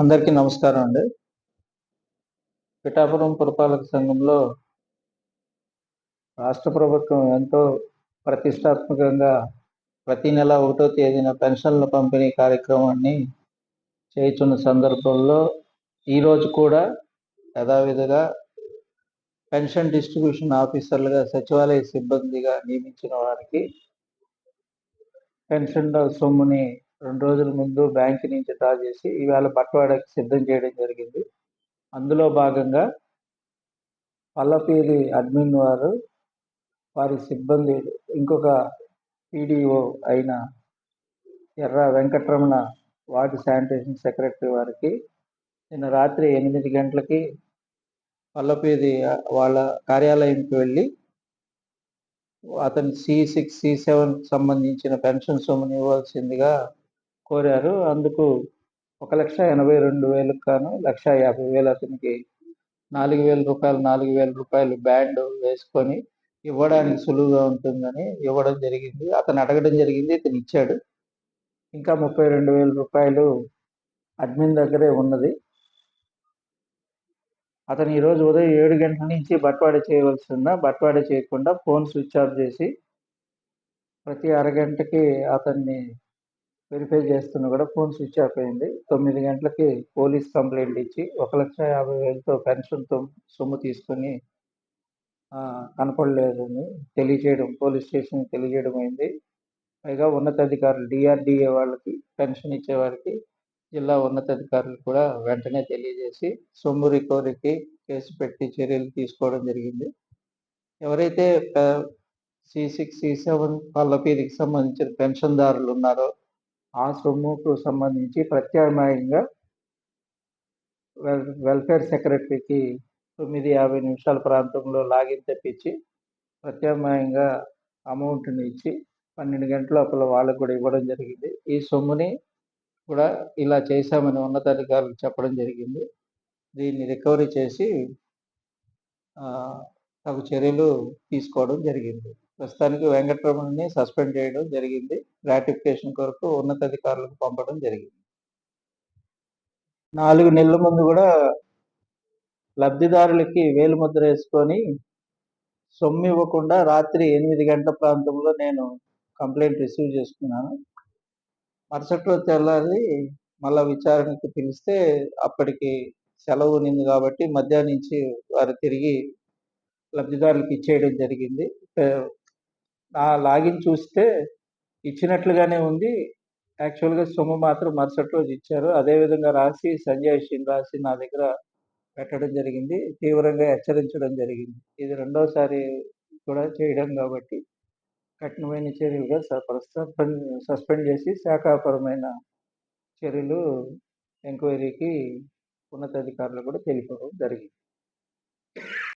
అందరికీ నమస్కారం అండి. పిఠాపురం పురపాలక సంఘంలో రాష్ట్ర ప్రభుత్వం ఎంతో ప్రతిష్టాత్మకంగా ప్రతి నెల ఒకటో తేదీన పెన్షన్ల పంపిణీ కార్యక్రమాన్ని చేయుచున్న సందర్భంలో ఈరోజు కూడా యథావిధిగా పెన్షన్ డిస్ట్రిబ్యూషన్ ఆఫీసర్లుగా సచివాలయ సిబ్బందిగా నియమించిన వారికి పెన్షన్ సొమ్ముని రెండు రోజుల ముందు బ్యాంక్ నుంచి డ్రా చేసి ఈవేళ బట్వాడకి సిద్ధం చేయడం జరిగింది. అందులో భాగంగా పల్లపీరి అడ్మిన్ వారు వారి సిబ్బంది ఇంకొక పీడిఓ అయిన ఎర్ర వెంకటరమణ వార్డు శానిటేషన్ సెక్రటరీ వారికి నిన్న రాత్రి ఎనిమిది గంటలకి పల్లపేది వాళ్ళ కార్యాలయంకి వెళ్ళి అతని సి సిక్స్ సి సెవెన్ సంబంధించిన పెన్షన్ సొమ్ముని ఇవ్వాల్సిందిగా కోరారు. అందుకు ఒక లక్ష ఎనభై రెండు వేలకు కాను లక్ష యాభై వేలు అతనికి నాలుగు వేల రూపాయలు నాలుగు వేల రూపాయలు బ్యాండ్ వేసుకొని ఇవ్వడానికి సులువుగా ఉంటుందని ఇవ్వడం జరిగింది. అతను అడగడం జరిగింది ఇతను ఇచ్చాడు. ఇంకా ముప్పై రెండు వేల రూపాయలు అడ్మిన్ దగ్గరే ఉన్నది. అతను ఈరోజు ఉదయం ఏడు గంటల నుంచి బట్వాడ చేయవలసి ఉన్న బట్వాడ చేయకుండా ఫోన్ స్విచ్ ఆఫ్ చేసి ప్రతి అరగంటకి అతన్ని వెరిఫై చేస్తున్నా కూడా ఫోన్ స్విచ్ ఆఫ్ అయింది. తొమ్మిది గంటలకి పోలీస్ కంప్లైంట్ ఇచ్చి ఒక లక్ష యాభై వేలతో పెన్షన్తో సొమ్ము తీసుకొని కనపడలేదని తెలియజేయడం పోలీస్ స్టేషన్ తెలియజేయడం అయింది. పైగా ఉన్నతాధికారులు డిఆర్డిఏ వాళ్ళకి పెన్షన్ ఇచ్చేవారికి జిల్లా ఉన్నతాధికారులు కూడా వెంటనే తెలియజేసి సొమ్ము రికవరీకి కేసు పెట్టి చర్యలు తీసుకోవడం జరిగింది. ఎవరైతే సి సిక్స్ సి సెవెన్ పల్లపీదికి సంబంధించిన పెన్షన్దారులు ఉన్నారో ఆ సొమ్ముకు సంబంధించి ప్రత్యామ్నాయంగా వెల్ వెల్ఫేర్ సెక్రటరీకి తొమ్మిది యాభై నిమిషాల ప్రాంతంలో లాగిన్ తెప్పించి ప్రత్యామ్నాయంగా అమౌంట్ని ఇచ్చి పన్నెండు గంటల లోపల వాళ్ళకు కూడా ఇవ్వడం జరిగింది. ఈ సొమ్ముని కూడా ఇలా చేశామని ఉన్నతాధికారులకు చెప్పడం జరిగింది. దీన్ని రికవరీ చేసి తగు చర్యలు తీసుకోవడం జరిగింది. ప్రస్తుతానికి వెంకటరమణని సస్పెండ్ చేయడం జరిగింది. గ్రాటిఫికేషన్ కొరకు ఉన్నతాధికారులకు పంపడం జరిగింది. నాలుగు నెలల ముందు కూడా లబ్ధిదారులకి వేలు ముద్ర వేసుకొని సొమ్ము ఇవ్వకుండా రాత్రి ఎనిమిది గంటల ప్రాంతంలో నేను కంప్లైంట్ రిసీవ్ చేసుకున్నాను. మరుసటి రోజు తెల్లారి మళ్ళా విచారణకి పిలిస్తే అప్పటికి సెలవు ఉన్నింది కాబట్టి మధ్యాహ్నం నుంచి వారు తిరిగి లబ్ధిదారులకు ఇచ్చేయడం జరిగింది. నా లాగిన్ చూస్తే ఇచ్చినట్లుగానే ఉంది. యాక్చువల్గా సొమ్ము మాత్రం మరుసటి రోజు ఇచ్చారు. అదేవిధంగా రాసి సంజయ్ సింగ్ రాసి నా దగ్గర పెట్టడం జరిగింది. తీవ్రంగా హెచ్చరించడం జరిగింది. ఇది రెండోసారి కూడా చేయడం కాబట్టి కఠినమైన చర్యలుగా సస్పెండ్ చేసి శాఖాపరమైన చర్యలు ఎంక్వైరీకి ఉన్నతాధికారులు కూడా తెలిపడం జరిగింది.